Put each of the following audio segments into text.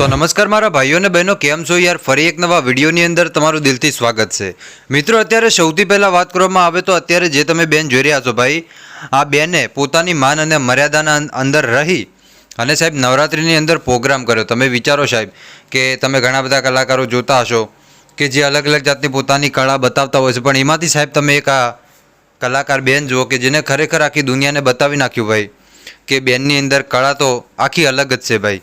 તો નમસ્કાર મારા ભાઈઓ અને બહેનો, કેમ છો યાર? ફરી એક નવા વિડીયોની અંદર તમારું દિલથી સ્વાગત છે. મિત્રો, અત્યારે સૌથી પહેલાં વાત કરવામાં આવે તો અત્યારે જે તમે બેન જોઈ રહ્યા છો ભાઈ, આ બેને પોતાની માન અને મર્યાદાના અંદર રહી અને સાહેબ નવરાત્રિની અંદર પ્રોગ્રામ કર્યો. તમે વિચારો સાહેબ કે તમે ઘણા બધા કલાકારો જોતા હશો કે જે અલગ અલગ જાતની પોતાની કળા બતાવતા હોય છે, પણ એમાંથી સાહેબ તમે એક આ કલાકાર બેન જુઓ કે જેને ખરેખર આખી દુનિયાને બતાવી નાખ્યું ભાઈ, કે બેનની અંદર કળા તો આખી અલગ જ છે ભાઈ.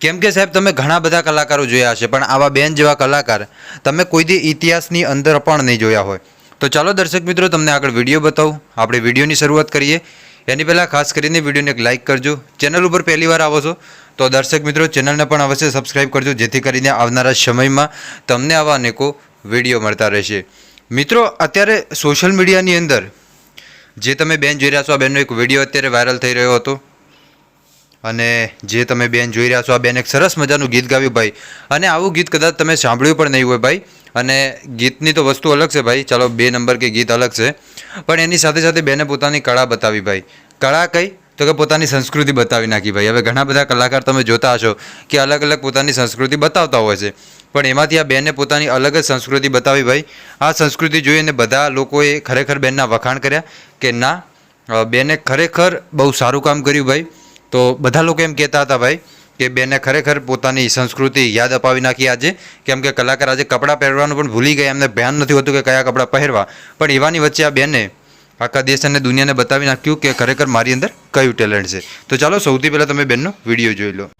કેમ કે સાહેબ, તમે ઘણા બધા કલાકારો જોયા હશે, પણ આવા બેન જેવા કલાકાર તમે કોઈ દી ઇતિહાસની અંદર પણ નહીં જોયા હોય. તો ચાલો દર્શક મિત્રો, તમને આગળ વીડિયો બતાવું. આપણે વિડીયોની શરૂઆત કરીએ. એની પહેલાં ખાસ કરીને વિડીયોને એક લાઇક કરજો. ચેનલ ઉપર પહેલી વાર આવો છો, તો દર્શક મિત્રો, ચેનલને પણ અવશ્ય સબસ્ક્રાઇબ કરજો, જેથી કરીને આવનારા સમયમાં તમને આવા અનેકો વીડિયો મળતા રહેશે. મિત્રો, અત્યારે સોશિયલ મીડિયાની અંદર જે તમે બેન જોઈ રહ્યા છો, આ બેનનો એક વીડિયો અત્યારે વાયરલ થઈ રહ્યો હતો. અને જે તમે બેન જોઈ રહ્યા છો, આ બેન એક સરસ મજાનું ગીત ગાવ્યું ભાઈ. અને આવું ગીત કદાચ તમે સાંભળ્યું પણ નહીં હોય ભાઈ. અને ગીતની તો વસ્તુ અલગ છે ભાઈ. ચાલો, બે નંબર કે ગીત અલગ છે. પણ એની સાથે સાથે બેને પોતાની કળા બતાવી ભાઈ. કળા કઈ? તો કે પોતાની સંસ્કૃતિ બતાવી નાખી ભાઈ. હવે ઘણા બધા કલાકાર તમે જોતા હશો કે અલગ અલગ પોતાની સંસ્કૃતિ બતાવતા હોય છે. પણ એમાંથી આ બેને પોતાની અલગ જ સંસ્કૃતિ બતાવી ભાઈ. આ સંસ્કૃતિ જોઈને બધા લોકોએ ખરેખર બેનના વખાણ કર્યા કે ના બેને ખરેખર બહુ સારું કામ કર્યું ભાઈ. તો બધા લોકો એમ કહેતા હતા ભાઈ કે બેને ખરેખર પોતાની સંસ્કૃતિ યાદ અપાવી નાખી આજે. કેમ કે કલાકાર આજે કપડાં પહેરવાનું પણ ભૂલી ગયા. એમને ધ્યાન નથી હોતું કે કયા કપડાં પહેરવા. પણ એવાની વચ્ચે આ બેને આખા દેશ અને દુનિયાને બતાવી નાખ્યું કે ખરેખર મારી અંદર કયું ટેલેન્ટ છે. તો ચાલો સૌથી પહેલાં તમે બેનનો વીડિયો જોઈ લો.